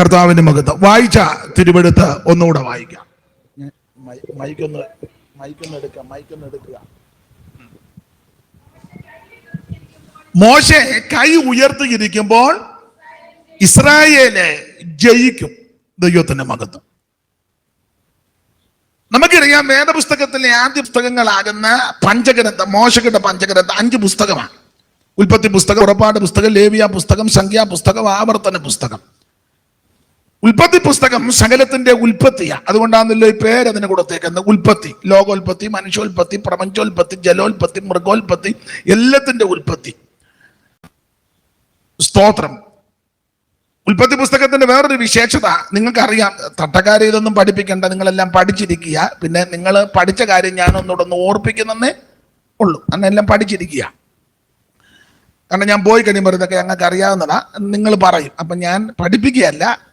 കർത്താവിന്റെ മുഖത്ത്. വായിച്ച തിരുവെടുത്ത് ഒന്നുകൂടെ വായിക്കാം. മോശ മൈ- മൈക്കൊന്ന് മൈക്കൊന്ന് എടുക്കാം മൈക്കൊന്ന് എടുക്കുക. മോശെ കൈ ഉയർത്തിയിരിക്കുമ്പോൾ ഇസ്രായേലെ ജയിക്കും ദൈവത്തിന്റെ മകത്വം നമുക്കറിയാം വേദപുസ്തകത്തിലെ ആദ്യ പുസ്തകങ്ങളാകുന്ന പഞ്ചഗ്രന്ഥ മോശയുടെ പഞ്ചഗ്രന്ഥ അഞ്ച് പുസ്തകമാണ്. ഉൽപ്പത്തി പുസ്തകം ഉറപ്പാട് പുസ്തകം ലേവിയ പുസ്തകം സംഖ്യാ പുസ്തകം ആവർത്തന പുസ്തകം. ഉൽപ്പത്തി പുസ്തകം സകലത്തിന്റെ ഉൽപ്പത്തിയാ. അതുകൊണ്ടാണല്ലോ ഈ പേര് അതിന് കൊടുത്തേക്കുന്നത്. ഉൽപ്പത്തി. ലോകോൽപ്പത്തി മനുഷ്യോൽപ്പത്തി പ്രപഞ്ചോൽപ്പത്തി ജലോൽപ്പത്തി മൃഗോൽപ്പത്തി എല്ലാത്തിന്റെ ഉൽപ്പത്തി. സ്തോത്രം. ഉൽപ്പത്തി പുസ്തകത്തിന്റെ വേറൊരു വിശേഷത നിങ്ങൾക്കറിയാം തട്ടക്കാരെ ഇതൊന്നും പഠിപ്പിക്കേണ്ട നിങ്ങളെല്ലാം പഠിച്ചിരിക്കുക. പിന്നെ നിങ്ങൾ പഠിച്ച കാര്യം ഞാനൊന്നുകൂടെ ഒന്ന് ഓർപ്പിക്കുന്നേ ഉള്ളൂ. അന്നെല്ലാം പഠിച്ചിരിക്കുക. കാരണം ഞാൻ പോയി കഴിയുമ്പോൾ ഇതൊക്കെ ഞങ്ങൾക്ക് അറിയാവുന്നതാ നിങ്ങൾ പറയും. അപ്പം ഞാൻ പഠിപ്പിക്കുകയല്ല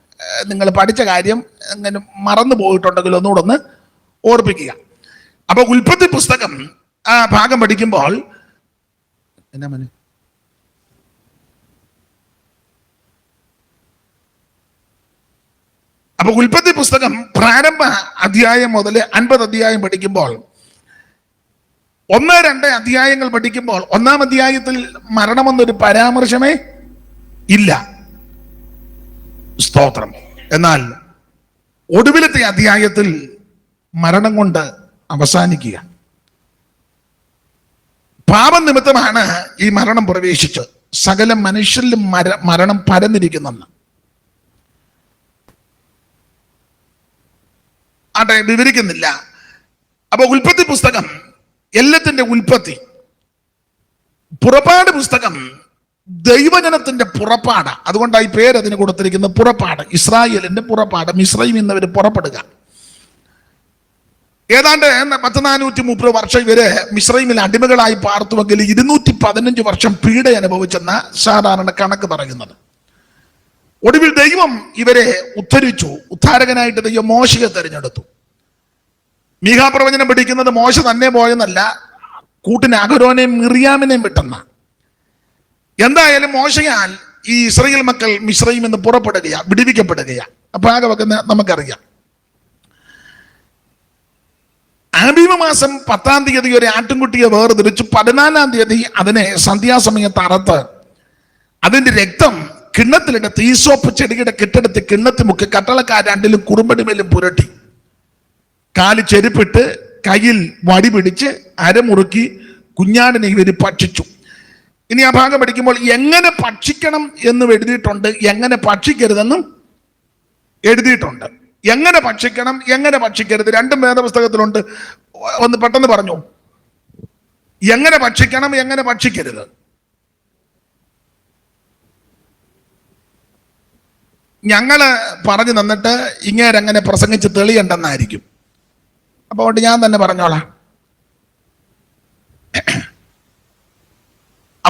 നിങ്ങൾ പഠിച്ച കാര്യം അങ്ങനെ മറന്നു പോയിട്ടുണ്ടെങ്കിൽ ഒന്നുകൂടെ ഒന്ന് ഓർപ്പിക്കുക. അപ്പൊ ഉൽപ്പത്തി പുസ്തകം ആ ഭാഗം പഠിക്കുമ്പോൾ എന്നാ മനു? അപ്പൊ ഉൽപ്പത്തി പുസ്തകം പ്രാരംഭ അധ്യായം മുതൽ അൻപത് അധ്യായം പഠിക്കുമ്പോൾ ഒന്ന് രണ്ട് അധ്യായങ്ങൾ പഠിക്കുമ്പോൾ ഒന്നാം അധ്യായത്തിൽ മരണമെന്നൊരു പരാമർശമേ ഇല്ല. സ്തോത്രം. എന്നാൽ ഒടുവിലത്തെ അധ്യായത്തിൽ മരണം കൊണ്ട് അവസാനിക്കുക. പാപനിമിത്തമാണ് ഈ മരണം പ്രവേശിച്ചത്. സകല മനുഷ്യരിലും മര മരണം പരന്നിരിക്കുന്നെന്ന്. ആട്ടെ വിവരിക്കുന്നില്ല. അപ്പൊ ഉൽപ്പത്തി പുസ്തകം എല്ലാത്തിന്റെ ഉൽപ്പത്തി പുറപ്പാട് പുസ്തകം ദൈവജനത്തിന്റെ പുറപ്പാട്. അതുകൊണ്ടാണ് ഈ പേര് അതിന് കൊടുത്തിരിക്കുന്നത് പുറപ്പാട്. ഇസ്രായേലിന്റെ പുറപ്പാട് മിശ്രയും എന്നവർ പുറപ്പെടുക. ഏതാണ്ട് പത്ത് നാനൂറ്റി മുപ്പത് വർഷം ഇവർ മിശ്രൈമിൽ അടിമകളായി പാർത്തുവെങ്കിൽ ഇരുന്നൂറ്റി പതിനഞ്ച് വർഷം പീഡ അനുഭവിച്ചെന്ന സാധാരണ കണക്ക് പറയുന്നത്. ഒടുവിൽ ദൈവം ഇവരെ ഉദ്ധരിച്ചു. ഉദ്ധാരകനായിട്ട് ദൈവം മോശയെ തെരഞ്ഞെടുത്തു. മീഹാപ്രവചനം പിടിക്കുന്നത് മോശ തന്നെ പോയെന്നല്ല കൂട്ടിന് അഹരോനെയും മിറിയാമിനെയും വിട്ടെന്ന എന്തായാലും മോശയാൽ ഈ ഇസ്രയേൽ മക്കൾ മിശ്രയിൽ നിന്ന് പുറപ്പെടുകയാ വിടിവിക്കപ്പെടുകയാ. അപ്പൊ ആകെ വെക്കുന്ന നമുക്കറിയാം. ആബീമ മാസം പത്താം തീയതി ഒരു ആട്ടിൻകുട്ടിയെ വേർതിരിച്ചു. പതിനാലാം തീയതി അതിനെ സന്ധ്യാസമയത്ത് അറത്ത് അതിന്റെ രക്തം കിണ്ണത്തിലിട്ട് ഈസോപ്പ് ചെടിയുടെ കെട്ടെടുത്ത് കിണ്ണത്തി മുക്കി കട്ടളക്കാർ രണ്ടിലും കുറുമ്പടിമേലും പുരട്ടി. കാൽ ചെരുപ്പിട്ട് കയ്യിൽ വടി പിടിച്ച് അരമുറുക്കി കുഞ്ഞാടിനെ ഇവർ ഭക്ഷിച്ചു. ഇനി ആ ഭാഗം പഠിക്കുമ്പോൾ എങ്ങനെ ഭക്ഷിക്കണം എന്ന് എഴുതിയിട്ടുണ്ട്. എങ്ങനെ ഭക്ഷിക്കരുതെന്നും എഴുതിയിട്ടുണ്ട്. എങ്ങനെ ഭക്ഷിക്കണം എങ്ങനെ ഭക്ഷിക്കരുത്? രണ്ടും വേദപുസ്തകത്തിലുണ്ട്. ഒന്ന് പെട്ടെന്ന് പറഞ്ഞു. എങ്ങനെ ഭക്ഷിക്കണം എങ്ങനെ ഭക്ഷിക്കരുത്? ഞങ്ങൾ പറഞ്ഞു തന്നിട്ട് ഇങ്ങേരങ്ങനെ പ്രസംഗിച്ച് തെളിയണ്ടെന്നായിരിക്കും. അപ്പോൾ ഞാൻ തന്നെ പറഞ്ഞോളാം.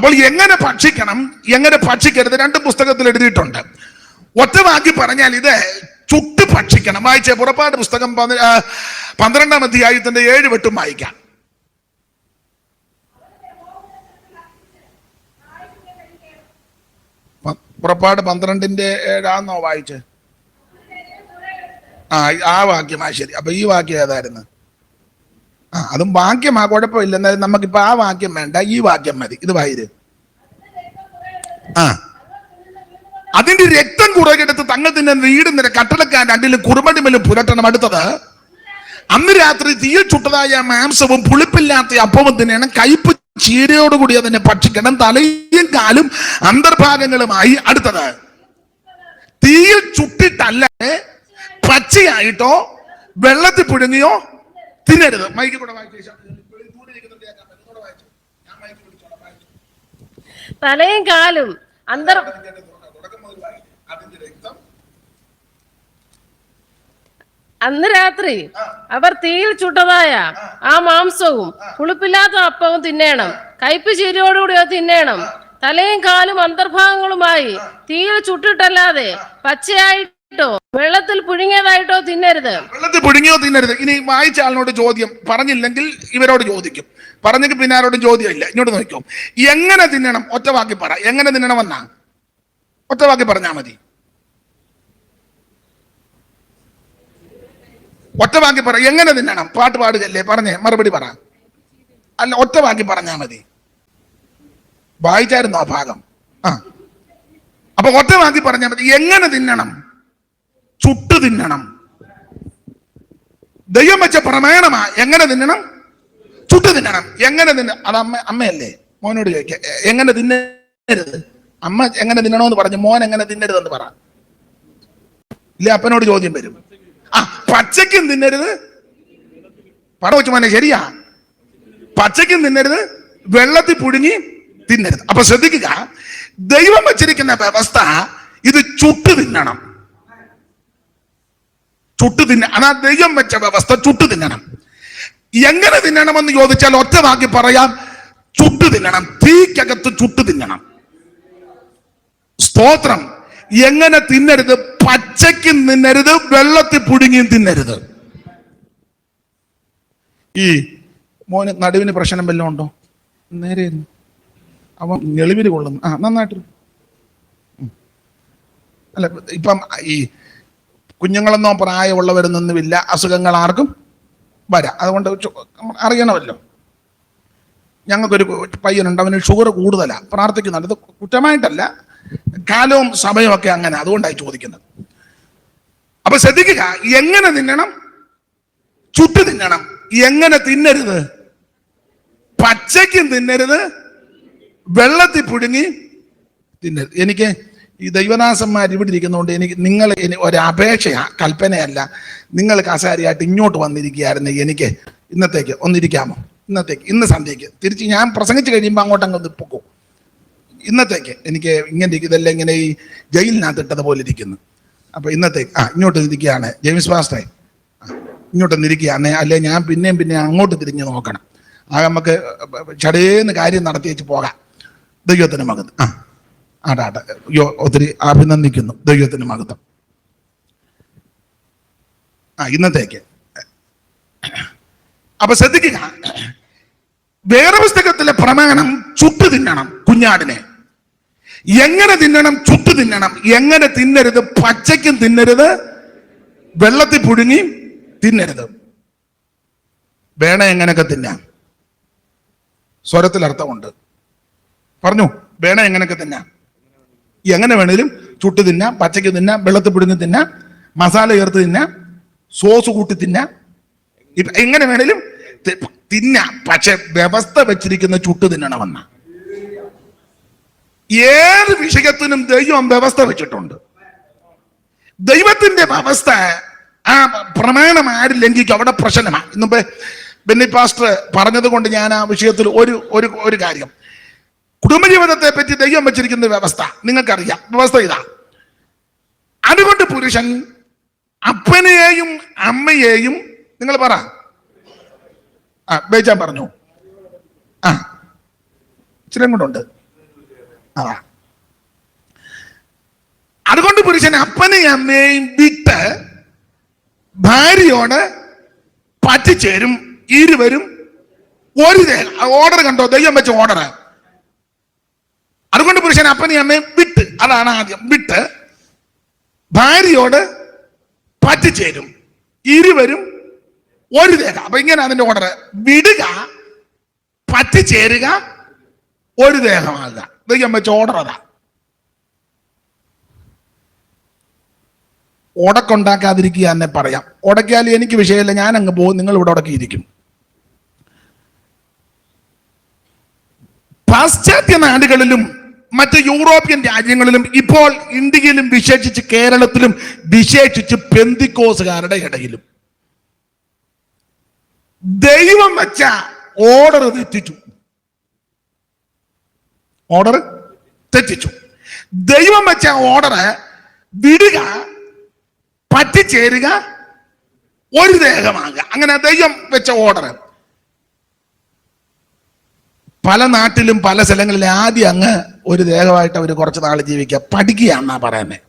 അപ്പോൾ എങ്ങനെ ഭക്ഷിക്കണം? എങ്ങനെ ഭക്ഷിക്കരുത്? രണ്ട് പുസ്തകത്തിൽ എഴുതിയിട്ടുണ്ട്. ഒറ്റ ഒറ്റവാക്കി പറഞ്ഞാൽ ഇത് ചുട്ട് ഭക്ഷിക്കണം. വായിച്ച പുറപ്പാട് പുസ്തകം പന്ത്രണ്ടാം അധ്യായത്തിന്റെ ഏഴ് വെട്ടും വായിക്കാം. പുറപ്പാട് പന്ത്രണ്ടിന്റെ ഏഴാന്നോ വായിച്ച്? ആ ആ വാക്യം ആ ശരി. അപ്പൊ ഈ വാക്യം ഏതായിരുന്നു? ആ അതും വാക്യമാ കുഴപ്പമില്ല. എന്നാലും നമുക്കിപ്പോ ആ വാക്യം വേണ്ട. ഈ വാക്യം മതി. ഇത് വായിര്. ആ. അതിന്റെ രക്തം കുറകെടുത്ത് തങ്ങൾ തന്നെ വീടുന്നില്ല കട്ടളക്കാൻ രണ്ടിലും കുറുമടിമലും പുരട്ടണം അടുത്തത് അന്ന് രാത്രി തീയിൽ ചുട്ടതായ മാംസവും പുളിപ്പില്ലാത്ത അപ്പവും തന്നെയാണ്. കയ്പ് ചീരയോടുകൂടി അതിനെ ഭക്ഷിക്കണം. തലയും കാലും അന്തർഭാഗങ്ങളുമായി. അടുത്തത് തീയിൽ ചുട്ടിട്ടല്ല പച്ചയായിട്ടോ വെള്ളത്തിൽ പുഴുങ്ങിയോ തിന്നരുത്. മൈക്ക് കൂടെ വായിച്ചു തലയും കാലും അന്തർ അന്ന് രാത്രി അവർ തീയിൽ ചുട്ടതായ ആ മാംസവും പുളിപ്പില്ലാത്ത അപ്പവും തിന്നേണം. കയ്പ് ചീരയോടുകൂടി അത് തിന്നേണം. തലയും കാലും അന്തർഭാഗങ്ങളുമായി തീയിൽ ചുട്ടിട്ടല്ലാതെ പച്ചയായിട്ടോ വെള്ളത്തിൽ പുഴുങ്ങിയതായിട്ടോ തിന്നരുത്. വെള്ളത്തിൽ പുഴുങ്ങിയോ തിന്നരുത്. ഇനി വായിച്ച ആളിനോട് ചോദ്യം പറഞ്ഞില്ലെങ്കിൽ ഇവരോട് ചോദിക്കും. പറഞ്ഞെങ്കിൽ പിന്നെ ആരോടും ചോദ്യമില്ല. ഇങ്ങോട്ട് നോക്കും എങ്ങനെ തിന്നണം? ഒറ്റ വാക്കി പറ. എങ്ങനെ തിന്നണമെന്നാ? ഒറ്റ വാക്കി പറഞ്ഞാ മതി. ഒറ്റ വാക്കി പറ. എങ്ങനെ തിന്നണം? പാട്ട് പാടുകല്ലേ പറഞ്ഞേ. മറുപടി പറ. അല്ല ഒറ്റ വാക്കി പറഞ്ഞാ മതി. വായിച്ചായിരുന്നു ആ ഭാഗം? ആ. അപ്പൊ ഒറ്റ വാക്കി പറഞ്ഞാൽ മതി. എങ്ങനെ തിന്നണം? ചുട്ടു തിന്നണം. ദൈവം വെച്ച പ്രമേണമാ എങ്ങനെ തിന്നണം? ചുട്ടു തിന്നണം. എങ്ങനെ തിന്ന അത് അമ്മ അമ്മയല്ലേ? മോനോട് ചോദിക്ക എങ്ങനെ തിന്നരുത്? അമ്മ എങ്ങനെ തിന്നണമെന്ന് പറഞ്ഞു. മോൻ എങ്ങനെ തിന്നരുതെന്ന് പറ. ഇല്ല അപ്പനോട് ചോദ്യം വരും. ആ പച്ചയ്ക്കും തിന്നരുത്. പടം വെച്ച് മോനെ ശരിയാ. പച്ചയ്ക്കും തിന്നരുത്. വെള്ളത്തിൽ പുഴുങ്ങി തിന്നരുത്. അപ്പൊ ശ്രദ്ധിക്കുക. ദൈവം വച്ചിരിക്കുന്ന വ്യവസ്ഥ ഇത് ചുട്ടു തിന്നണം. ചുട്ടു തിന്ന അതാ ദൈവം വെച്ച വ്യവസ്ഥ ചുട്ടു തിന്നണം. എങ്ങനെ തിന്നണമെന്ന് ചോദിച്ചാൽ ഒറ്റ വാക്കി പറയാം ചുട്ടു തിന്നണം. തീക്കകത്ത് ചുട്ടു തിന്നണം. സ്തോത്രം. എങ്ങനെ തിന്നരുത്? പച്ചയ്ക്ക് തിന്നരുത് വെള്ളത്തിൽ പുഴുങ്ങിയും തിന്നരുത്. ഈ മോന് നടുവിന് പ്രശ്നം വല്ലതും ഉണ്ടോ? നേരെ. അവൻ നെളിവിന് കൊള്ളുന്നു. ആ നന്നായിട്ട് അല്ല ഇപ്പം ഈ കുഞ്ഞുങ്ങളെന്നോ പ്രായമുള്ളവരെന്നൊന്നുമില്ല അസുഖങ്ങൾ ആർക്കും വരാം. അതുകൊണ്ട് അറിയണമല്ലോ. ഞങ്ങൾക്കൊരു പയ്യനുണ്ട്. അവന് ഷുഗർ കൂടുതലാണ് പ്രാർത്ഥിക്കുന്നുണ്ട്. അത് കുറ്റമായിട്ടല്ല. കാലവും സമയവും ഒക്കെ അങ്ങനെ. അതുകൊണ്ടായി ചോദിക്കുന്നത്. അപ്പൊ ശ്രദ്ധിക്കുക. എങ്ങനെ തിന്നണം? ചുട്ടു തിന്നണം. എങ്ങനെ തിന്നരുത്? പച്ചയ്ക്കും തിന്നരുത്. വെള്ളത്തിൽ പുഴുങ്ങി തിന്നരുത്. എനിക്ക് ഈ ദൈവദാസന്മാർ ഇവിടെ ഇരിക്കുന്നതുകൊണ്ട് എനിക്ക് നിങ്ങൾ ഒരു അപേക്ഷയാ കൽപ്പനയല്ല. നിങ്ങൾ കസാരിയായിട്ട് ഇങ്ങോട്ട് വന്നിരിക്കുകയായിരുന്നു എനിക്ക്. ഇന്നത്തേക്ക് ഒന്നിരിക്കാമോ? ഇന്നത്തേക്ക് ഇന്ന് സന്ധ്യയ്ക്ക്. തിരിച്ച് ഞാൻ പ്രസംഗിച്ച് കഴിയുമ്പോൾ അങ്ങോട്ട് അങ്ങ് പൊക്കും. ഇന്നത്തേക്ക് എനിക്ക് ഇങ്ങനെ ഇതല്ല ഇങ്ങനെ ഈ ജയിലിനകത്ത് ഇട്ടതുപോലെ ഇരിക്കുന്നു. അപ്പൊ ഇന്നത്തേക്ക് ആ ഇങ്ങോട്ട് ഇരിക്കുകയാണ്. ജെയിംസ് പാസ്റ്റേ ഇങ്ങോട്ട് ഇരിക്കുകയാണ്. അല്ലെ ഞാൻ പിന്നെയും പിന്നെ അങ്ങോട്ട് തിരിഞ്ഞ് നോക്കണം. ആ നമുക്ക് ചടേന്ന് കാര്യം നടത്തി വെച്ച് പോകാം. ദൈവത്തിന് മകത്ത് ആ. ആടാട്ടെ യോ ഒത്തിരി അഭിനന്ദിക്കുന്നു ദൈവത്തിന് മഹത്വം. ആ ഇന്നത്തേക്ക്. അപ്പൊ ശ്രദ്ധിക്കുക. വേറെ പുസ്തകത്തിലെ പ്രമാണം ചുട്ടു തിന്നണം കുഞ്ഞാടിനെ. എങ്ങനെ തിന്നണം ചുട്ടു തിന്നണം? എങ്ങനെ തിന്നരുത്? പച്ചയ്ക്കും തിന്നരുത്. വെള്ളത്തിൽ പുഴുങ്ങി തിന്നരുത്. വേണ എങ്ങനെയൊക്കെ തിന്നാം? സ്വരത്തിൽ അർത്ഥമുണ്ട് പറഞ്ഞു വേണ എങ്ങനെയൊക്കെ തിന്നാം? എങ്ങനെ വേണേലും ചുട്ട് തിന്നാം പച്ചയ്ക്ക് തിന്നാം വെള്ളത്തിൽ പിടിഞ്ഞ് തിന്നാം മസാല ചേർത്ത് തിന്നാം സോസ് കൂട്ടി തിന്നാം. എങ്ങനെ വേണേലും തിന്നാം. പക്ഷെ വ്യവസ്ഥ വെച്ചിരിക്കുന്ന ചുട്ട് തിന്നണമെന്ന. ഏത് വിഷയത്തിനും ദൈവം വ്യവസ്ഥ വെച്ചിട്ടുണ്ട്. ദൈവത്തിന്റെ വ്യവസ്ഥ ആ പ്രമാണം ആര് ലംഘിക്കും. അവിടെ പ്രശ്നമാണ് ഇന്നിപ്പോ ബെന്നി പാസ്റ്റർ പറഞ്ഞത് കൊണ്ട് ഞാൻ ആ വിഷയത്തിൽ ഒരു ഒരു കാര്യം. കുടുംബജീവിതത്തെ പറ്റി ദൈവം വെച്ചിരിക്കുന്ന വ്യവസ്ഥ. നിങ്ങൾക്കറിയാം. വ്യവസ്ഥ ഇതാ. അതുകൊണ്ട് പുരുഷൻ അപ്പനെയും അമ്മയെയും നിങ്ങൾ പറ. ആ ബേച്ചാൻ പറഞ്ഞു. ആ ഇച്ചിരി കൊണ്ടുണ്ട് ആ. അതുകൊണ്ട് പുരുഷൻ അപ്പനെയും അമ്മയെയും വിട്ട് ഭാര്യയോട് പറ്റിച്ചേരും ഇരുവരും ഒരു ഓർഡർ കണ്ടോ? ദൈവം വെച്ച ഓർഡർ അതുകൊണ്ട് പുരുഷൻ അപ്പനെയും അമ്മയും വിട്ട് അതാണ് ആദ്യം. വിട്ട് ഭാര്യയോട് പറ്റിച്ചേരും ഇരുവരും ഒരു ദേഹം അപ്പൊ ഇങ്ങനെ അതിന്റെ ഓർഡർ വിടുക പറ്റിച്ചേരുക ഒരു ദേഹമാകുക ഇതൊക്കെ വെച്ച ഓർഡർ അതാ. ഉടക്കുണ്ടാക്കാതിരിക്കുക എന്നെ പറയാം. ഉടക്കിയാൽ എനിക്ക് വിഷയമില്ല ഞാൻ അങ്ങ് പോകും നിങ്ങൾ ഇവിടെ ഉടക്കിയിരിക്കും പാശ്ചാത്യ നാടുകളിലും മറ്റ് യൂറോപ്യൻ രാജ്യങ്ങളിലും ഇപ്പോൾ ഇന്ത്യയിലും വിശേഷിച്ച് കേരളത്തിലും വിശേഷിച്ച് പെന്തിക്കോസുകാരുടെ ഇടയിലും. ദൈവം വെച്ച ഓർഡർ തെറ്റിച്ചു. ഓർഡർ തെറ്റിച്ചു. ദൈവം വെച്ച ഓർഡർ വിടുക പറ്റിച്ചേരുക ഒരു ദേഹമാകുക. അങ്ങനെ ദൈവം വെച്ച ഓർഡർ പല നാട്ടിലും പല സ്ഥലങ്ങളിലും ആദ്യം അങ്ങ് ഒരു ദേഹമായിട്ട് അവർ കുറച്ച് നാൾ ജീവിക്കുക. പഠിക്കുകയാണെന്നാ പറയുന്നത്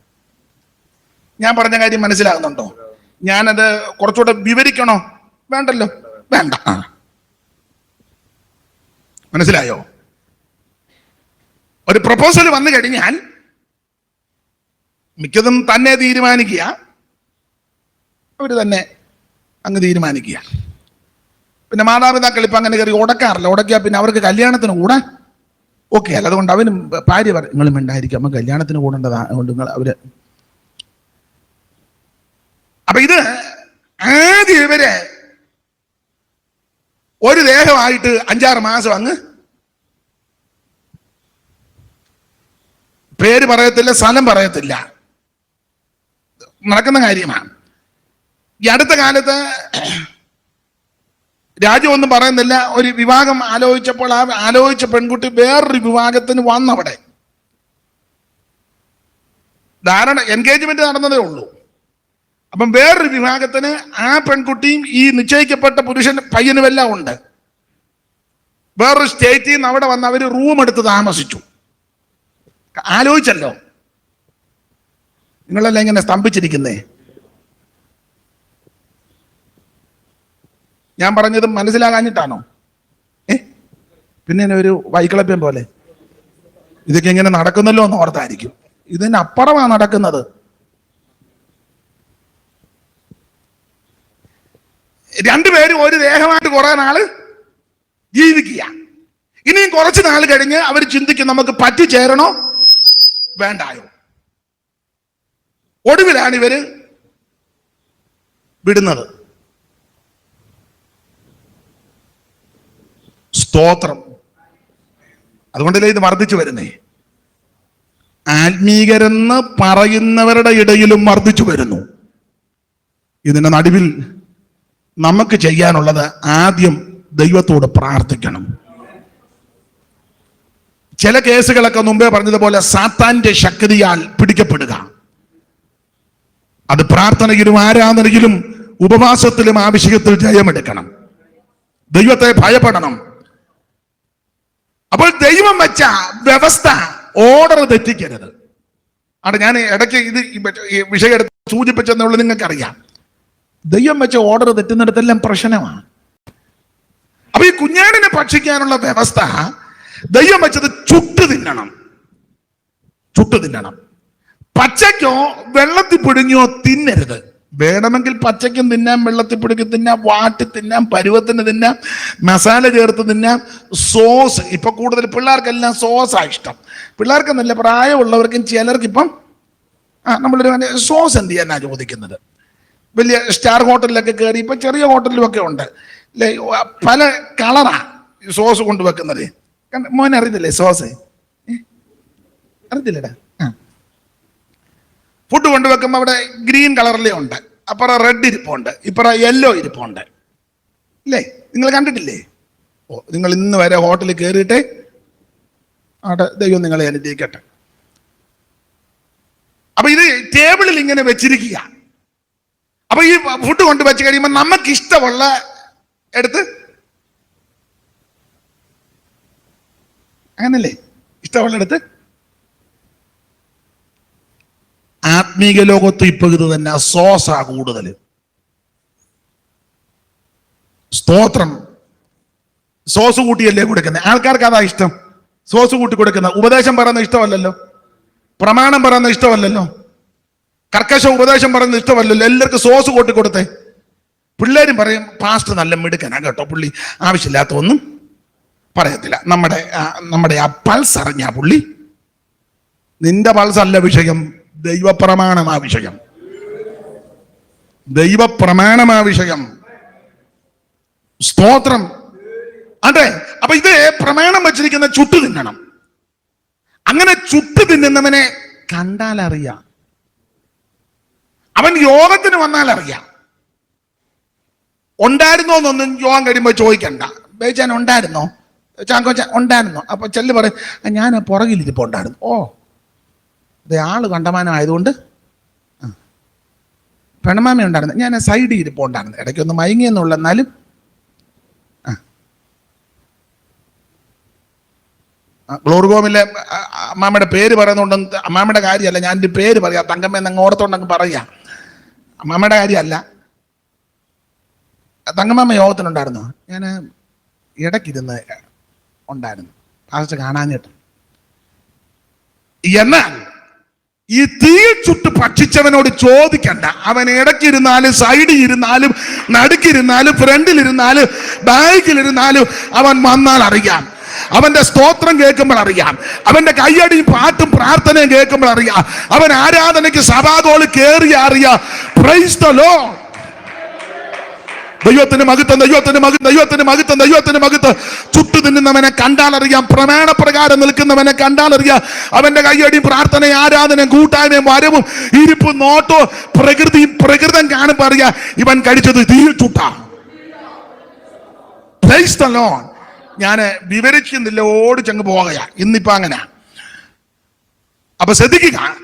ഞാൻ പറഞ്ഞ കാര്യം മനസ്സിലാകുന്നുണ്ടോ? ഞാനത് കുറച്ചുകൂടെ വിവരിക്കണോ? വേണ്ടല്ലോ. വേണ്ട. മനസ്സിലായോ? ഒരു പ്രപ്പോസൽ വന്നു കഴിഞ്ഞാൽ മിക്കതും തന്നെ തീരുമാനിക്കുക. അവർ തന്നെ അങ്ങ് തീരുമാനിക്കുക. പിന്നെ മാതാപിതാക്കൾ ഇപ്പം അങ്ങനെ കയറി ഉടക്കാറില്ല. ഉടക്കിയാൽ പിന്നെ അവർക്ക് കല്യാണത്തിന് കൂടാൻ ഓക്കെ അല്ല അതുകൊണ്ട് അവനും ഭാര്യ പറയും നിങ്ങളും ഉണ്ടായിരിക്കും അമ്മ കല്യാണത്തിന് കൂടേണ്ടതാ അതുകൊണ്ട് നിങ്ങൾ അവർ അപ്പൊ ഇത് ആദ്യം ഇവർ ഒരു ദേഹമായിട്ട് അഞ്ചാറ് മാസം അങ്ങ് പേര് പറയത്തില്ല സ്ഥലം പറയത്തില്ല. നടക്കുന്ന കാര്യമാണ്. ഈ അടുത്ത കാലത്ത് രാജ്യം ഒന്നും പറയുന്നില്ല. ഒരു വിവാഹം ആലോചിച്ചപ്പോൾ ആ ആലോചിച്ച പെൺകുട്ടി വേറൊരു വിവാഹത്തിന് വന്നവിടെ. ധാരണ എൻഗേജ്മെന്റ് നടന്നതേ ഉള്ളൂ. അപ്പം വേറൊരു വിവാഹത്തിന് ആ പെൺകുട്ടിയും ഈ നിശ്ചയിക്കപ്പെട്ട പുരുഷൻ പയ്യനുമെല്ലാം ഉണ്ട്. വേറൊരു സ്റ്റേറ്റിൽ നിന്ന് അവിടെ വന്ന് അവർ റൂം എടുത്ത് താമസിച്ചു. ആലോചിച്ചല്ലോ. നിങ്ങളെല്ലാം ഇങ്ങനെ സ്തംഭിച്ചിരിക്കുന്നേ. ഞാൻ പറഞ്ഞത് മനസ്സിലാകാഞ്ഞിട്ടാണോ? ഏ? പിന്നെ ഒരു വൈക്കളപ്യം പോലെ. ഇതൊക്കെ ഇങ്ങനെ നടക്കുന്നല്ലോ എന്ന് ഓർത്തായിരിക്കും. ഇതിനപ്പുറമാണ് നടക്കുന്നത്. രണ്ടുപേരും ഒരു ദേഹമായിട്ട് കുറെ നാൾ ജീവിക്കുക. ഇനിയും കുറച്ച് നാൾ കഴിഞ്ഞ് അവർ ചിന്തിക്കും നമുക്ക് പറ്റിച്ചേരണോ വേണ്ടായോ? ഒടുവിലാണ് ഇവർ വിടുന്നത്. സ്തോത്രം. അതുകൊണ്ടല്ലേ ഇത് വർദ്ധിച്ചു വരുന്നേ? ആത്മീകരെന്ന് പറയുന്നവരുടെ ഇടയിലും വർദ്ധിച്ചു വരുന്നു. ഇതിന്റെ നടുവിൽ നമുക്ക് ചെയ്യാനുള്ളത് ആദ്യം ദൈവത്തോട് പ്രാർത്ഥിക്കണം. ചില കേസുകളൊക്കെ മുമ്പേ പറഞ്ഞതുപോലെ സാത്താന്റെ ശക്തിയാൽ പിടിക്കപ്പെടുക. അത് പ്രാർത്ഥനയിലും ആരാധനയിലും ഉപവാസത്തിലും ആവശ്യത്തിൽ ജയമെടുക്കണം. ദൈവത്തെ ഭയപ്പെടണം. അപ്പോൾ ദൈവം വെച്ച വ്യവസ്ഥ ഓർഡർ തെറ്റിക്കരുത്. അവിടെ ഞാൻ ഇടയ്ക്ക് ഇത് വിഷയം എടുത്ത് സൂചിപ്പിച്ചെന്നുള്ളത് നിങ്ങൾക്കറിയാം. ദൈവം വെച്ച ഓർഡർ തെറ്റുന്നിടത്തെല്ലാം പ്രശ്നമാണ്. അപ്പൊ ഈ കുഞ്ഞാടിനെ ഭക്ഷിക്കാനുള്ള വ്യവസ്ഥ ദൈവം വെച്ചത് ചുട്ടു തിന്നണം. ചുട്ടു തിന്നണം. പച്ചയ്ക്കോ വെള്ളത്തിൽ പിടിഞ്ഞോ തിന്നരുത്. വേണമെങ്കിൽ പച്ചയ്ക്കും തിന്നാം വെള്ളത്തിൽ പിടിക്ക് തിന്നാം വാട്ടി തിന്നാം പരുവത്തിന് തിന്നാം മസാല ചേർത്ത് തിന്നാം. സോസ് ഇപ്പൊ കൂടുതൽ പിള്ളേർക്കെല്ലാം സോസാണ് ഇഷ്ടം. പിള്ളേർക്ക് നല്ല പ്രായമുള്ളവർക്കും ചിലർക്ക് ഇപ്പം ആ നമ്മളൊരു സോസ് എന്ത് ചെയ്യാനാണ് ചോദിക്കുന്നത്? വലിയ സ്റ്റാർ ഹോട്ടലിലൊക്കെ കയറി ഇപ്പൊ ചെറിയ ഹോട്ടലിലുമൊക്കെ ഉണ്ട്. അല്ലേ പല കളറാ സോസ് കൊണ്ടുവെക്കുന്നത് കണ്ട- മോനെ അറിയത്തില്ലേ സോസ്? അറിയത്തില്ലേടാ. ഫുഡ് കൊണ്ടുവെക്കുമ്പോൾ അവിടെ ഗ്രീൻ കളറിലേ ഉണ്ട്. അപ്പുറം റെഡ് ഇരിപ്പുണ്ട്. ഇപ്പുറം യെല്ലോ ഇരിപ്പുണ്ട്. ഇല്ലേ? നിങ്ങൾ കണ്ടിട്ടില്ലേ? ഓ നിങ്ങൾ ഇന്ന് വരെ ഹോട്ടലിൽ കയറിയിട്ടേ അവിടെ ദൈവം നിങ്ങളെ അനുഗ്രഹിക്കട്ടെ. അപ്പൊ ഇത് ടേബിളിൽ ഇങ്ങനെ വെച്ചിരിക്കുക. അപ്പൊ ഈ ഫുഡ് കൊണ്ട് വെച്ച് കഴിയുമ്പോൾ നമുക്ക് ഇഷ്ടമുള്ള എടുത്ത് അങ്ങനല്ലേ? ഇഷ്ടമുള്ള എടുത്ത് ആത്മീക ലോകത്ത് ഇപ്പൊ ഇത് തന്നെ സോസാ കൂടുതൽ സ്തോത്രം. സോസ് കൂട്ടിയല്ലേ കൊടുക്കുന്നത് ആൾക്കാർക്ക് അതാ ഇഷ്ടം. സോസ് കൂട്ടി കൊടുക്കുന്ന. ഉപദേശം പറയുന്ന ഇഷ്ടമല്ലല്ലോ. പ്രമാണം പറയുന്ന ഇഷ്ടമല്ലല്ലോ. കർക്കശ ഉപദേശം പറയുന്ന ഇഷ്ടമല്ലല്ലോ. എല്ലാവർക്കും സോസ് കൂട്ടി കൊടുത്തേ. പിള്ളേരും പറയും പാസ്റ്റ് നല്ല മിടുക്കനാ കേട്ടോ പുള്ളി. ആവശ്യമില്ലാത്ത ഒന്നും പറയത്തില്ല. നമ്മുടെ നമ്മുടെ ആ പൾസ് അറിഞ്ഞ പുള്ളി. നിന്റെ പൾസ് അല്ല വിഷയം. ദൈവപ്രമാണമാ വിഷയം ദൈവപ്രമാണമാ വിഷയം സ്തോത്രം. അതെ അപ്പൊ ഇത് പ്രമാണം വച്ചിരിക്കുന്ന ചുട്ടു തിന്നണം. അങ്ങനെ ചുട്ടു തിന്നുന്നവനെ കണ്ടാൽ അറിയാം അവൻ യോഗത്തിന് വന്നാൽ അറിയാം ഉണ്ടായിരുന്നോ എന്നൊന്നും യോഗം കഴിയുമ്പോൾ ചോദിക്കണ്ട. ബേച്ചാൻ ഉണ്ടായിരുന്നോ? ചാക്കോച്ച ഉണ്ടായിരുന്നോ? അപ്പൊ ചെല്ലു പറയും "ആ, ഞാൻ പുറകിലിരിപ്പോ ഉണ്ടായിരുന്നു ഓ ഇത് ആൾ കണ്ടമാനം ആയതുകൊണ്ട് ആ. പെണമാമ ഉണ്ടായിരുന്നു. ഞാൻ സൈഡിൽ ഇരിപ്പ് ഉണ്ടായിരുന്നു ഇടയ്ക്കൊന്ന് മയങ്ങിയെന്നുള്ള എന്നാലും ആ, അമ്മാമ്മയുടെ പേര് പറയുന്നുണ്ടെന്ന് അമ്മാമ്മയുടെ കാര്യമല്ല ഞാൻ എന്റെ പേര് പറയാം. തങ്കമ്മ എന്നങ്ങ് ഓർത്തോണ്ടങ്ങ് പറയാ. അമ്മാമ്മയുടെ കാര്യമല്ല. തങ്കമ്മ യോഗത്തിനുണ്ടായിരുന്നു ഞാൻ ഇടയ്ക്കിരുന്ന് ഉണ്ടായിരുന്നു. ഫാസ്റ്റ് കാണാഞ്ഞിട്ട്. എന്നാൽ ഈ തീയിൽ ചുട്ട് ഭക്ഷിച്ചവനോട് ചോദിക്കണ്ട. അവൻ ഇടയ്ക്കിരുന്നാലും സൈഡിൽ ഇരുന്നാലും നടുക്കിരുന്നാലും ഫ്രണ്ടിലിരുന്നാലും ബാക്കിലിരുന്നാലും അവൻ വന്നാൽ അറിയാം. അവന്റെ സ്തോത്രം കേൾക്കുമ്പോൾ അറിയാം. അവന്റെ കയ്യടിയും പാട്ടും പ്രാർത്ഥനയും കേൾക്കുമ്പോൾ അറിയാം. അവൻ ആരാധനയ്ക്ക് സഭാതോൾ കേറിയ അറിയാം പ്രൈസ് ദ ലോർഡ് ദൈവത്തിന് മകത്വം ദൈവത്തിന്റെ മകൻ ദൈവത്തിന്റെ മകത്വം ദൈവത്തിന്റെ മകത്ത് ചുട്ടു തിന്നുന്നവനെ കണ്ടാലറിയാം. പ്രമാണപ്രകാരം നിൽക്കുന്നവനെ കണ്ടാൽ കണ്ടാലറിയാം. അവന്റെ കൈയടി പ്രാർത്ഥന ആരാധന കൂട്ടായ്മയും വരവും ഇരിപ്പും നോട്ടോ പ്രകൃതി പ്രകൃതം കാണുമ്പോ അറിയാം ഇവൻ കഴിച്ചത് തീയിൽ ചുട്ടാ. ഞാൻ വിവരിക്കുന്നില്ല ഓടിച്ചങ്ങ് പോകയാ ഇന്നിപ്പോ അങ്ങനെ. അപ്പൊ ശ്രദ്ധിക്കുക.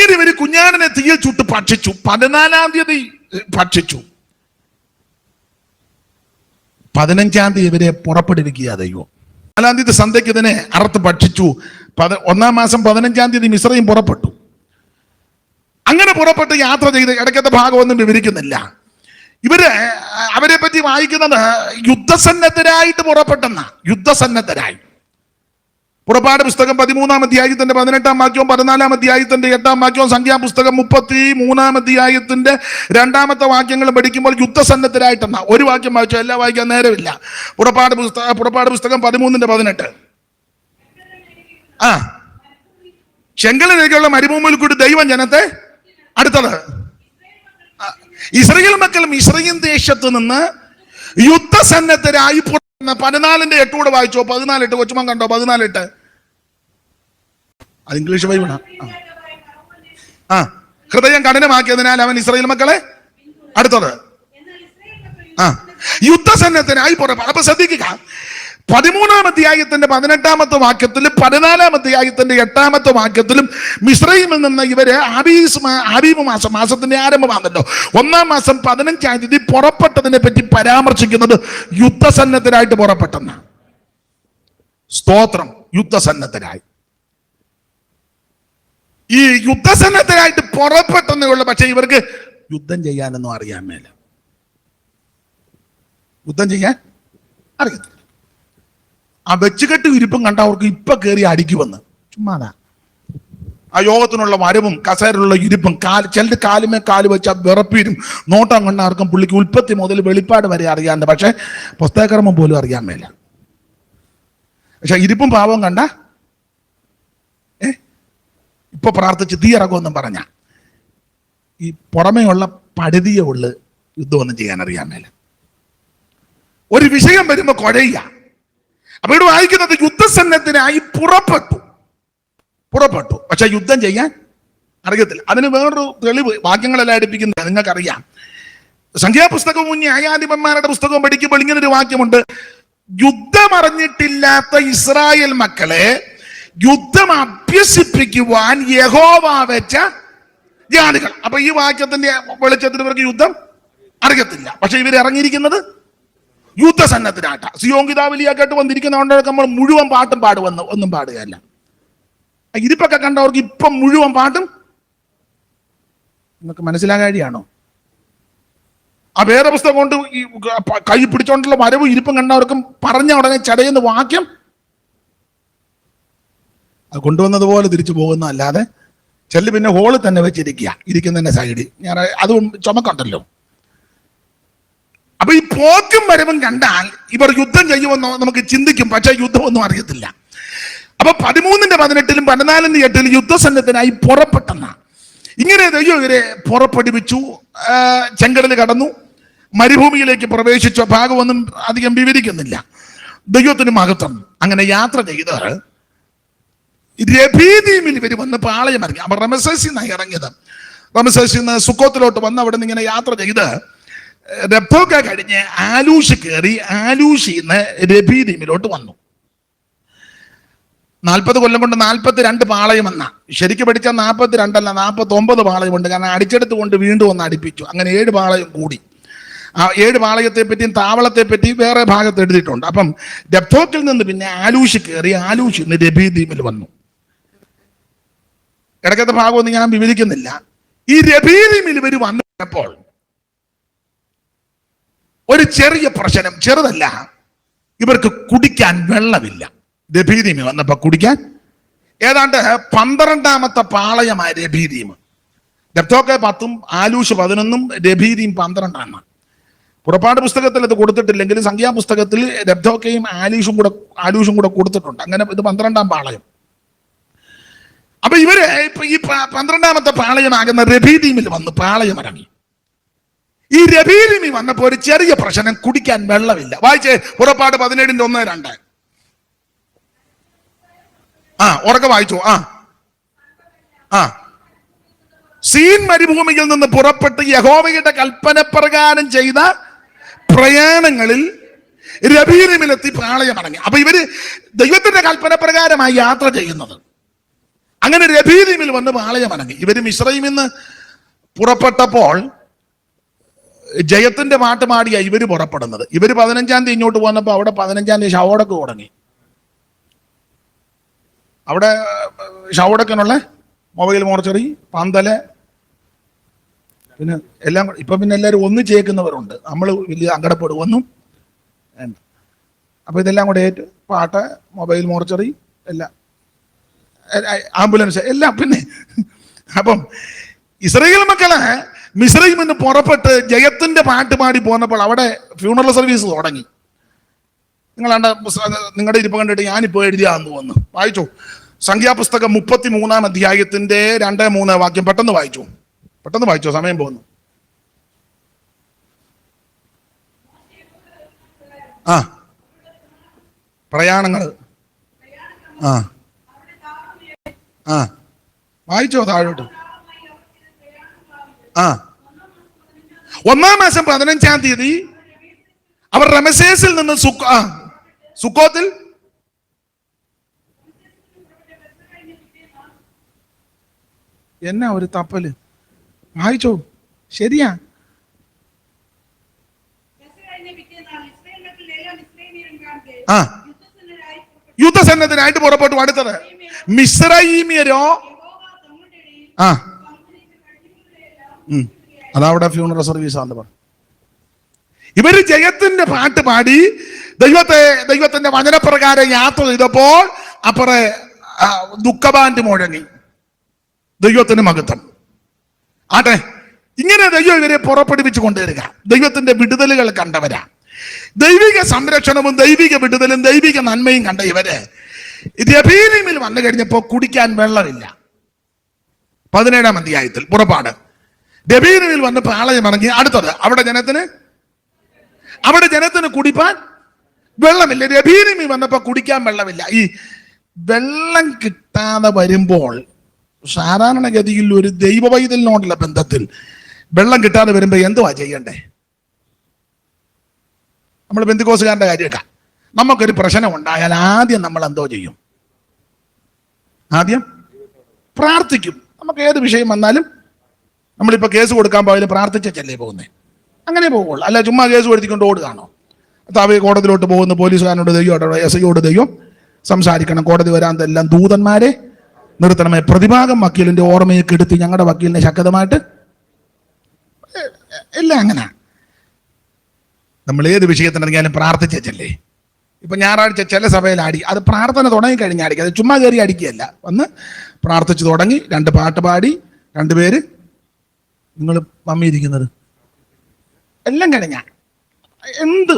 ഇങ്ങനെ ഇവർ കുഞ്ഞാടനെ തീയിൽ ചുട്ട് ഭക്ഷിച്ചു. പതിനാലാം തീയതി ഭക്ഷിച്ചു. പതിനഞ്ചാം തീയതി ഇവരെ പുറപ്പെടുവിക്കുക ദൈവം. നാലാം തീയതി സന്ധ്യയ്ക്ക് ഇതിനെ അറുത്ത് ഭക്ഷിച്ചു. പത ഒന്നാം മാസം പതിനഞ്ചാം തീയതി മിശ്രയും പുറപ്പെട്ടു. അങ്ങനെ പുറപ്പെട്ട് യാത്ര ചെയ്ത് ഇടയ്ക്കത്തെ ഭാഗമൊന്നും വിവരിക്കുന്നില്ല. ഇവർ അവരെ പറ്റി വായിക്കുന്നത് യുദ്ധസന്നദ്ധരായിട്ട് പുറപ്പെട്ടെന്ന. യുദ്ധസന്നദ്ധരായി. പുറപ്പാട് പുസ്തകം പതിമൂന്നാം അധ്യായത്തിന്റെ പതിനെട്ടാം വാക്യവും പതിനാലാം അധ്യായത്തിന്റെ എട്ടാം വാക്യവും സംഖ്യാപുസ്തകം മുപ്പത്തി മൂന്നാം അധ്യായത്തിന്റെ രണ്ടാമത്തെ വാക്യങ്ങൾ പഠിക്കുമ്പോൾ യുദ്ധസന്നദ്ധരായിട്ടെന്ന. ഒരു വാക്യം വായിച്ചാൽ എല്ലാം വായിക്കാൻ നേരമില്ല. പുറപ്പാട് പുസ്തക പുറപ്പാട് പുസ്തകം പതിമൂന്നിന്റെ പതിനെട്ട്. ആ. ചെങ്കലിലേക്കുള്ള മരുഭൂമിയിൽ കൂടി ദൈവം ജനത്തെ അടുത്തത്. ഇസ്രയേൽ മക്കളും ഇസ്രയേൽ ദേശത്ത് നിന്ന് യുദ്ധസന്നദ്ധരായി പതിനാലിന്റെ എട്ടുകൂടെ വായിച്ചോ? പതിനാലെട്ട് കൊച്ചുമൻ കണ്ടോ? പതിനാലെട്ട് അത് ഇംഗ്ലീഷ് ബൈബിളാണ് ആ. ഹൃദയം കഠിനമാക്കിയതിനാൽ അവൻ ഇസ്രയേൽ മക്കളെ അടുത്തത്. ആ യുദ്ധസന്നദ്ധനായി പുറപ്പെടും അപ്പൊ ശ്രദ്ധിക്കുക. പതിമൂന്നാം അധ്യായത്തിന്റെ പതിനെട്ടാമത്തെ വാക്യത്തിലും പതിനാലാം അധ്യായത്തിന്റെ എട്ടാമത്തെ വാക്യത്തിലും മിശ്രയിമിൽ നിന്ന് ഇവർ ആബീസ് ആബീബ് മാസം മാസത്തിന്റെ ആരംഭമാണല്ലോ. ഒന്നാം മാസം പതിനഞ്ചാം തീയതി പുറപ്പെട്ടതിനെ പറ്റി പരാമർശിക്കുന്നത് യുദ്ധസന്നദ്ധരായിട്ട് പുറപ്പെട്ടെന്ന സ്തോത്രം യുദ്ധസന്നദ്ധരായി ഈ യുദ്ധസന്നദ്ധരായിട്ട് പുറപ്പെട്ടെന്നേ ഉള്ളൂ പക്ഷെ ഇവർക്ക് യുദ്ധം ചെയ്യാനൊന്നും അറിയാൻ മേല. യുദ്ധം ചെയ്യാൻ അറിയത്തില്ല. ആ വെച്ചുകെട്ട് ഇരിപ്പം കണ്ട അവർക്ക് ഇപ്പൊ കയറി അടിക്കുമെന്ന് ചുമ്മാതാ. ആ യോഗത്തിനുള്ള വരവും കസേരയിലുള്ള ഇരിപ്പും കാൽ ചിലർ കാലുമേ കാൽ വെച്ച വിറപ്പീരും നോട്ടം കണ്ണാർക്കും പുള്ളിക്ക് ഉൽപ്പത്തി മുതൽ വെളിപ്പാട് വരെ അറിയാണ്ട്. പക്ഷെ പുസ്തകക്രമം പോലും അറിയാൻ മേല. പക്ഷെ ഇരിപ്പും പാവം കണ്ട ഇപ്പൊ പ്രാർത്ഥിച്ച് തീ ഇറക്കുമെന്നും പറഞ്ഞ. ഈ പുറമേയുള്ള പടുതിയെ ഉള്ളു യുദ്ധമൊന്നും ചെയ്യാൻ അറിയാൻ മേല. ഒരു വിഷയം വരുമ്പോൾ കുഴയുക. അപ്പൊ ഇവിടെ വായിക്കുന്നത് യുദ്ധസന്നദ്ധനായി പുറപ്പെട്ടു. പുറപ്പെട്ടു. പക്ഷെ യുദ്ധം ചെയ്യാൻ അറിയത്തില്ല. അതിന് വേറൊരു തെളിവ് വാക്യങ്ങളെല്ലാം അടുപ്പിക്കുന്നത് നിങ്ങൾക്കറിയാം. സംഖ്യാപുസ്തകവും ന്യായാധിപന്മാരുടെ പുസ്തകവും പഠിക്കുമ്പോൾ ഇങ്ങനൊരു വാക്യമുണ്ട്. യുദ്ധം അറിഞ്ഞിട്ടില്ലാത്ത ഇസ്രായേൽ മക്കളെ യുദ്ധം അഭ്യസിപ്പിക്കുവാൻ യഹോവ വെച്ച ജാതികൾ. അപ്പൊ ഈ വാക്യത്തിന്റെ വെളിച്ചത്തിൽ ഇവർക്ക് യുദ്ധം അറിയത്തില്ല. പക്ഷെ ഇവർ ഇറങ്ങിയിരിക്കുന്നത് യുദ്ധസന്നദ്ധനാട്ട സിയോങ്കിതാവലിയാക്കായിട്ട് വന്നിരിക്കുന്നതുകൊണ്ട് നമ്മൾ മുഴുവൻ പാട്ടും പാടുവെന്ന് ഒന്നും പാടുകയല്ല. ഇരിപ്പൊക്കെ കണ്ടവർക്ക് ഇപ്പം മുഴുവൻ പാട്ടും നിങ്ങൾക്ക് മനസ്സിലാകാഴിയാണോ ആ വേറെ പുസ്തകം കൊണ്ട് ഈ കൈ പിടിച്ചോണ്ടുള്ള വരവും ഇരിപ്പും കണ്ടവർക്കും പറഞ്ഞ ഉടനെ ചടയുന്ന വാക്യം കൊണ്ടുവന്നതുപോലെ തിരിച്ചു പോകുന്ന അല്ലാതെ ചെല്ലു പിന്നെ ഹോളിൽ തന്നെ വെച്ചിരിക്കുക ഇരിക്കുന്നതിന്റെ സൈഡിൽ ഞാൻ അതും ചുമക്കണ്ടല്ലോ. അപ്പൊ ഈ പോക്കും വരവും കണ്ടാൽ ഇവർ യുദ്ധം ചെയ്യുമെന്നോ നമുക്ക് ചിന്തിക്കും പക്ഷേ യുദ്ധമൊന്നും അറിയത്തില്ല. അപ്പൊ പതിമൂന്നിന്റെ പതിനെട്ടിലും പതിനാലിന്റെ എട്ടിലും യുദ്ധസന്നദ്ധനായി പുറപ്പെട്ടെന്ന. ഇങ്ങനെ ദൈവം ഇവരെ പുറപ്പെടുവിച്ചു ചെങ്കടൽ കടന്നു. മരുഭൂമിയിലേക്ക് പ്രവേശിച്ച ഭാഗമൊന്നും അധികം വിവരിക്കുന്നില്ല. ദൈവത്തിന് മഹത്വം. അങ്ങനെ യാത്ര ചെയ്ത് രഭീദീമിൽ ഇവർ വന്ന് പാളയം ഇറങ്ങി അപ്പൊ റമസേസിൽ നിന്നാണ് ഇറങ്ങിയത്. റമസേസിൽ നിന്ന് സുക്കോത്തിലോട്ട് വന്ന് അവിടെ നിന്ന് ഇങ്ങനെ യാത്ര ചെയ്ത് റെപ്പോക്ക കഴിഞ്ഞ് ആലൂഷ് കയറി ആലൂഷിൽ നിന്ന് രബീദീമിലോട്ട് വന്നു. നാൽപ്പത് കൊല്ലം കൊണ്ട് നാൽപ്പത്തി രണ്ട് പാളയം എന്ന ശരിക്കും പഠിച്ചാൽ നാൽപ്പത്തി രണ്ടല്ല നാൽപ്പത്തി ഒമ്പത് പാളയമുണ്ട് കാരണം അടിച്ചെടുത്ത് കൊണ്ട് വീണ്ടും ഒന്ന് അടിപ്പിച്ചു. അങ്ങനെ ഏഴ് പാളയം കൂടി. ആ ഏഴ് പാളയത്തെ പറ്റിയും താവളത്തെ പറ്റിയും വേറെ ഭാഗത്ത് എഴുതിയിട്ടുണ്ട്. അപ്പം ഡെപ്പോക്കിൽ നിന്ന് പിന്നെ ആലൂഷ് കയറി ആലൂഷിൽ നിന്ന് വന്നു. ഇടയ്ക്കത്തെ ഭാഗമൊന്നും ഞാൻ വിവരിക്കുന്നില്ല. ഈ രബീദ്വീപിൽ ഇവർ വന്നപ്പോൾ ഒരു ചെറിയ പ്രശ്നം ചെറുതല്ല. ഇവർക്ക് കുടിക്കാൻ വെള്ളമില്ല. ദഭീതിമി വന്നപ്പോ കുടിക്കാൻ? ഏതാണ്ട് പന്ത്രണ്ടാമത്തെ പാളയമായ രബീദീമ് ദപ്തോക്കെ പത്തും ആലൂഷ് പതിനൊന്നും രബീദീം പന്ത്രണ്ടാണ്. പുറപ്പാട് പുസ്തകത്തിൽ ഇത് കൊടുത്തിട്ടില്ലെങ്കിൽ സംഖ്യാപുസ്തകത്തിൽ രബ്ധോക്കയും ആലീഷും കൂടെ ആലൂഷും കൂടെ കൊടുത്തിട്ടുണ്ട്. അങ്ങനെ ഇത് പന്ത്രണ്ടാം പാളയം. അപ്പൊ ഇവർ ഈ പന്ത്രണ്ടാമത്തെ പാളയമാകുന്ന റബീദീമിൽ വന്ന് പാളയം ഇറങ്ങി ഈ രബീദീമി വന്നപ്പോ ഒരു ചെറിയ പ്രശ്നം കുടിക്കാൻ വെള്ളമില്ല. വായിച്ചേ പുറപ്പാട് പതിനേഴിന്റെ ഒന്ന് രണ്ട്. ആ ഉറക്കെ വായിച്ചു ആ. ആ. സീൻ മരുഭൂമിയിൽ നിന്ന് പുറപ്പെട്ട് യഹോവയുടെ കൽപ്പന പ്രകാരം ചെയ്ത പ്രയാണങ്ങളിൽ രബീരമിലെത്തി പാളയമടങ്ങി അപ്പൊ ഇവർ ദൈവത്തിന്റെ കൽപ്പന പ്രകാരമായി യാത്ര ചെയ്യുന്നത്. അങ്ങനെ രബീദീമിൽ വന്ന് പാളയമടങ്ങി ഇവർ മിശ്രയിൽ നിന്ന് പുറപ്പെട്ടപ്പോൾ ജയത്തിന്റെ പാട്ട് പാടിയാ ഇവർ പുറപ്പെടുന്നത്. ഇവർ പതിനഞ്ചാം തീയതി ഇങ്ങോട്ട് പോന്നപ്പോ അവിടെ പതിനഞ്ചാം തീയതി ഷവോടൊക്കെ തുടങ്ങി. അവിടെ ഷവോടക്കിനുള്ള മൊബൈൽ മോർച്ചറി പന്തൽ പിന്നെ എല്ലാം ഇപ്പൊ പിന്നെ എല്ലാവരും ഒന്ന് ചേക്കുന്നവരുണ്ട്. നമ്മൾ വലിയ അങ്കടപ്പെടും ഒന്നും വേണ്ട. അപ്പൊ ഇതെല്ലാം കൂടെ ഏറ്റ് പാട്ട് മൊബൈൽ മോർച്ചറി എല്ലാം. ആംബുലൻസ് എല്ലാം പിന്നെ. അപ്പം ഇസ്രയേൽ മക്കൾ മിശ്രയിൽ നിന്ന് പുറപ്പെട്ട് ജയത്തിന്റെ പാട്ട് പാടി പോന്നപ്പോൾ അവിടെ ഫ്യൂണറൽ സർവീസ് തുടങ്ങി. നിങ്ങളാണ്ട് നിങ്ങളുടെ ഇരിപ്പ് കണ്ടിട്ട് ഞാനിപ്പോ എഴുതിയാന്ന് തോന്നുന്നു. വായിച്ചു? സംഖ്യാപുസ്തകം മുപ്പത്തി മൂന്നാം അധ്യായത്തിന്റെ രണ്ട് മൂന്ന് വാക്യം പെട്ടെന്ന് വായിച്ചു? പെട്ടെന്ന് വായിച്ചോ? സമയം പോകുന്നു. ആ. പ്രയാണങ്ങൾ. ആ. ആ. വായിച്ചോ താഴോട്ട്. ആ. ഒന്നാം മാസം പതിനഞ്ചാം തീയതി അവർ റമസേസിൽ നിന്ന് സുക്കോ ആ സുക്കോത്തിൽ എന്നാ ഒരു തപ്പൽ? വായിച്ചോ. ശരിയാ. ആ. യുദ്ധസന്നദ്ധനായിട്ട് പുറപ്പെട്ടു അടുത്തത്. മിശ്രൈമിയരോ ആ. അതാവിടെ ഫ്യൂണറൽ സർവീസ് ആണെന്ന് പറഞ്ഞു. ഇവർ ജയത്തിന്റെ പാട്ട് പാടി ദൈവത്തെ ദൈവത്തിന്റെ വചനപ്രകാരം യാത്ര ചെയ്തപ്പോൾ അപ്പറെ ദുഃഖബാൻഡ് മുഴങ്ങി. ദൈവത്തിന് മഹത്വം. ആട്ടെ ഇങ്ങനെ ദൈവം ഇവരെ പുറപ്പെടുവിച്ചു കൊണ്ടുവരിക. ദൈവത്തിന്റെ വിടുതലുകൾ കണ്ടവരാ. ദൈവിക സംരക്ഷണവും ദൈവിക വിടുതലും ദൈവിക നന്മയും കണ്ട ഇവർ രബീലിമിൽ വന്നു കഴിഞ്ഞപ്പോൾ കുടിക്കാൻ വെള്ളമില്ല. പതിനേഴാം അധ്യായത്തിൽ പുറപ്പാട്. രബീലിമിൽ വന്ന് പാളയം ഇറങ്ങി അടുത്തത് അവിടെ ജനത്തിന്? അവിടെ ജനത്തിന് കുടിപ്പാൻ വെള്ളമില്ല. രബീലിമി വന്നപ്പോ കുടിക്കാൻ വെള്ളമില്ല. ഈ വെള്ളം കിട്ടാതെ വരുമ്പോൾ സാധാരണഗതിയിൽ ഒരു ദൈവ പൈതലിനോടുള്ള ബന്ധത്തിൽ വെള്ളം കിട്ടാതെ വരുമ്പോൾ എന്തുവാ ചെയ്യണ്ടേ? നമ്മൾ ബന്ധുക്കോസുകാരന്റെ കാര്യമൊക്കെ നമുക്കൊരു പ്രശ്നം ഉണ്ടായാൽ ആദ്യം നമ്മൾ എന്തോ ചെയ്യും? ആദ്യം പ്രാർത്ഥിക്കും. നമുക്ക് ഏത് വിഷയം വന്നാലും നമ്മളിപ്പോൾ കേസ് കൊടുക്കാൻ പോയാലും പ്രാർത്ഥിച്ചല്ലേ പോകുന്നേ? അങ്ങനെ പോകുള്ളൂ. അല്ല ചുമ്മാ കേസ് കൊടുത്തിക്കൊണ്ട് ഓടുകയാണോ? താവി കോടതിയിലോട്ട് പോകുന്ന പോലീസുകാരനോട് ദൈവം എസ് ഐയോട് ദൈവം സംസാരിക്കണം. കോടതി വരാന്തെല്ലാം ദൂതന്മാരെ നിർത്തണമേ. പ്രതിഭാഗം വക്കീലിന്റെ ഓർമ്മയെ കെടുത്തി ഞങ്ങളുടെ വക്കീലിനെ ശക്തമായിട്ട് എല്ലാം അങ്ങനെ. നമ്മൾ ഏത് വിഷയത്തിനിറങ്ങിയാലും പ്രാർത്ഥിച്ചല്ലേ ഇപ്പൊ ഞായറാഴ്ച ചില സഭയിൽ അടി അത് പ്രാർത്ഥന തുടങ്ങി കഴിഞ്ഞാൽ അടിക്കുക അത് ചുമ്മാ കയറി അടിക്കുകയല്ല. വന്ന് പ്രാർത്ഥിച്ചു തുടങ്ങി രണ്ട് പാട്ട് പാടി രണ്ടുപേര് നിങ്ങൾ മമ്മിയിരിക്കുന്നത് എല്ലാം കഴിഞ്ഞ. എന്ത്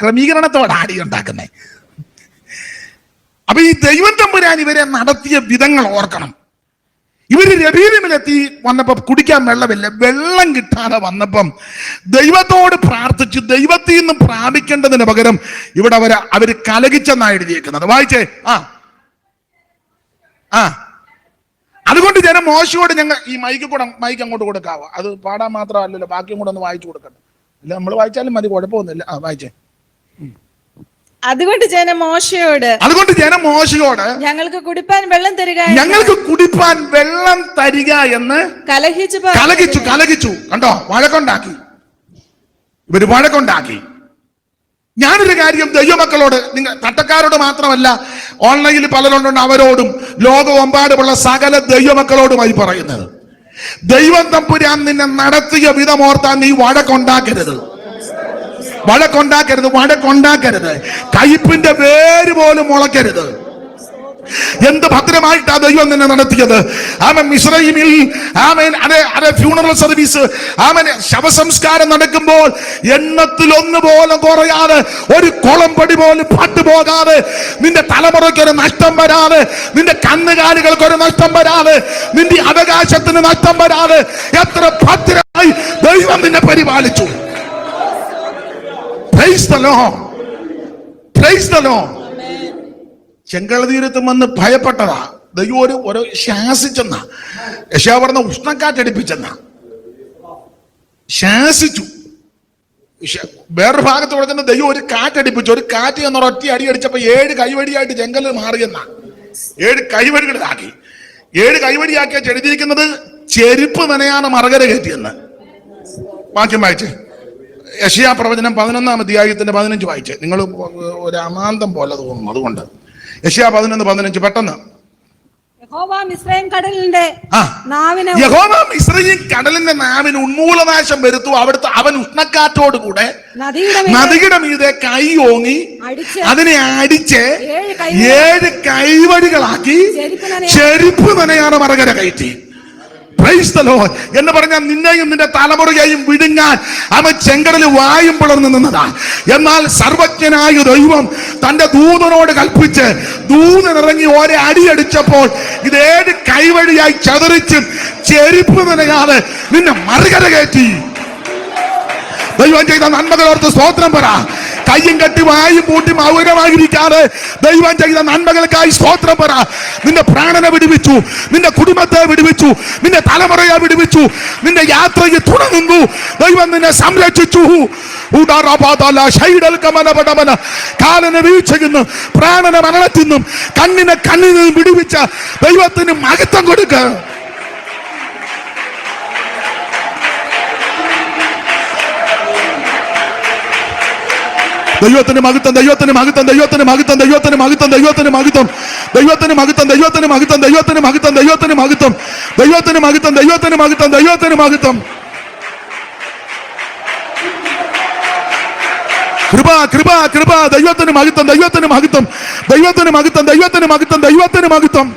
ക്രമീകരണത്തോടെ ആടി ഉണ്ടാക്കുന്നേ? അപ്പൊ ഈ ദൈവം തമ്പുരാൻ ഇവരെ നടത്തിയ വിധങ്ങൾ ഓർക്കണം. ഇവർ രബീലിമിലെത്തി വന്നപ്പം കുടിക്കാൻ വെള്ളമില്ല വെള്ളം കിട്ടാതെ വന്നപ്പം ദൈവത്തോട് പ്രാർത്ഥിച്ച് ദൈവത്തിൽ നിന്നും പ്രാപിക്കേണ്ടതിന് പകരം ഇവിടെ അവർ അവർ കലകിച്ചെന്നാണ് എഴുതിയേക്കുന്നത്. വായിച്ചേ? ആ. ആ. അതുകൊണ്ട് ജനം മോശയോട് ഞങ്ങൾ ഈ മൈക്ക് കൂടെ മൈക്ക് അങ്ങോട്ട് കൊടുക്കാവോ? അത് പാടാൻ മാത്രമല്ലല്ലോ ബാക്കിയും കൂടെ ഒന്ന് വായിച്ചു കൊടുക്കട്ടെ. അല്ല നമ്മൾ വായിച്ചാലും മതി കുഴപ്പമൊന്നുമില്ല. ആ വായിച്ചേ. അതുകൊണ്ട് ജന മോശയോട് അതുകൊണ്ട് ജന മോശയോട് ഞങ്ങൾക്ക് കുടിപ്പാൻ വെള്ളം തരിക ഞങ്ങൾക്ക് കുടിപ്പാൻ വെള്ളം തരിക എന്ന് കലഹിച്ചു കലഹിച്ചു കലഹിച്ചു. കണ്ടോ? വഴക്കുണ്ടാക്കി. ഇവർ വഴക്കുണ്ടാക്കി. ഞാനൊരു കാര്യം ദൈവമക്കളോട് നിങ്ങൾ തട്ടക്കാരോട് മാത്രമല്ല ഓൺലൈനിൽ പലരുണ്ട് അവരോടും ലോകമെമ്പാടുമുള്ള സകല ദൈവമക്കളോടുമായി പറയുന്നത്. ദൈവം തമ്പുരാൻ നിന്നെ നടത്തിയ വിധമോർത്താൻ നീ വഴക്കുണ്ടാക്കരുത്. വഴക്കുണ്ടാക്കരുത് വഴക്കുണ്ടാക്കരുത്. കയ്പിന്റെ വേര് പോലും മുളക്കരുത് എന്ത് ഭദ്രമായിട്ടാ ദൈവം നിന്നെ നടത്തിയത്? ആമൻ മിശ്രൈമിൽ ആമൻ അതെ അതെ ഫ്യൂണറൽ സർവീസ് ആമൻ ശവസംസ്കാരം നടക്കുമ്പോൾ എണ്ണത്തിൽ ഒന്ന് പോലും കുറയാതെ ഒരു കുളമ്പടി പോലും പട്ടുപോകാതെ നിന്റെ തലമുറയ്ക്ക് ഒരു നഷ്ടം വരാതെ നിന്റെ കന്നുകാലികൾക്ക് ഒരു നഷ്ടം വരാതെ നിന്റെ അവകാശത്തിന് നഷ്ടം വരാതെ എത്ര ഭദ്രമായി ദൈവം നിന്നെ പരിപാലിച്ചു. Lord. Praise the Lord. Chengala തീരത്തും വന്ന് ഭയപ്പെട്ടതാ. ദൈവം ഒരു ഒരു ശാസിച്ചെന്ന. യശാ ഉഷ്ണക്കാറ്റടിപ്പിച്ചെന്ന ശാസിച്ചു. വേറൊരു ഭാഗത്ത് കൊടുക്കുന്ന ദൈവം ഒരു കാറ്റടിപ്പിച്ചു ഒരു കാറ്റ് എന്ന ഒറ്റ അടി അടിച്ചപ്പോ ഏഴ് കൈവടിയായിട്ട് ചെങ്കലിൽ മാറിയെന്ന. ഏഴ് കൈവടികളിലാക്കി ഏഴ് കൈവടിയാക്കിയ ചെടിതിരിക്കുന്നത് ചെരുപ്പ് നനയാണ് മറകര കയറ്റിയെന്ന്. വാക്യം വായിച്ചേ. യഷിയാ പ്രവചനം പതിനൊന്നാം അധ്യായത്തിന്റെ പതിനഞ്ച് വായിച്ചേ. നിങ്ങൾ ഒരു അമാന്തം പോലെ തോന്നുന്നു അതുകൊണ്ട് യഷിയാ പതിനൊന്ന് പതിനഞ്ച് പെട്ടെന്ന്. യഹോവ കടലിന്റെ നാവിനെ യഹോവ മിശ്രയും കടലിന്റെ നാവിന് ഉന്മൂലനാശം വരുത്തു. അവിടുത്തെ അവൻ ഉഷ്ണക്കാറ്റോട് കൂടെ നദിയുടെ മീതെ കൈ ഓങ്ങി അതിനെ അടിച്ച് ഏഴ് കൈവടി- ഏഴ് കൈവടികളാക്കി ചെരുപ്പ് നനയാ- നനയാണ് മറകര കയറ്റി. എന്ന് പറഞ്ഞാൽ നിന്നെയും നിന്റെ തലമുറയെയും വിടുങ്ങാൻ അവൻ ചെങ്കടൽ വായും പിളർന്നു നിന്നതാ. എന്നാൽ സർവജ്ഞനായ ദൈവം തന്റെ ദൂതനോട് കൽപ്പിച്ച് ദൂതനിറങ്ങി ഒരേ അടിയടിച്ചപ്പോൾ ഇത് ഏത് കൈവഴിയായി ചതറിച്ച് ചെരുപ്പ് നനയാതെ നിന്നെ മറികര കയറ്റി ദൈവം ചെയ്ത നന്മകളോർത്ത് സ്തോത്രം പറ. കയ്യും കെട്ടി വായും പൂട്ടി മൗനമായിരിക്കാതെ ദൈവം ചെയ്ത നന്മകൾക്കായി സ്തോത്രം പറ. നിന്റെ പ്രാണനെ വിടുവിച്ചു നിന്റെ കുടുംബത്തെ വിടുവിച്ചു നിന്റെ തലമുറയെ വിടുവിച്ചു നിന്റെ യാത്രയെ തുണ നിന്നു ദൈവം നിന്നെ സംരക്ഷിച്ചു. കാലനെ വീഴ്ചയെന്നും പ്രാണനെ മരണത്തിൽ നിന്നും കണ്ണിനെ കണ്ണിൽ വിടുവിച്ച ദൈവത്തിന് മഹത്വം കൊടുക്കുക ദൈവത്തിന് മഹത്വം ദൈവത്തിന് മഹത്വം ദൈവത്തിന് മഹത്വം ദൈവത്തിന് മഹത്വം ദൈവത്തിന് മഹത്വം ദൈവത്തിന് മഹത്വം ദൈവത്തിന് മഹത്വം ദൈവത്തിന് മഹത്വം ദൈവത്തിന് മഹത്വം ദൈവത്തിന് മഹത്വം ദൈവത്തിന് മഹത്വം ദൈവത്തിന് മഹത്വം കൃപ കൃപ കൃപ ദൈവത്തിന് മഹത്വം ദൈവത്തിന് മഹത്വം ദൈവത്തിന് മഹത്വം ദൈവത്തിന് മഹത്വം ദൈവത്തിന് മഹത്വം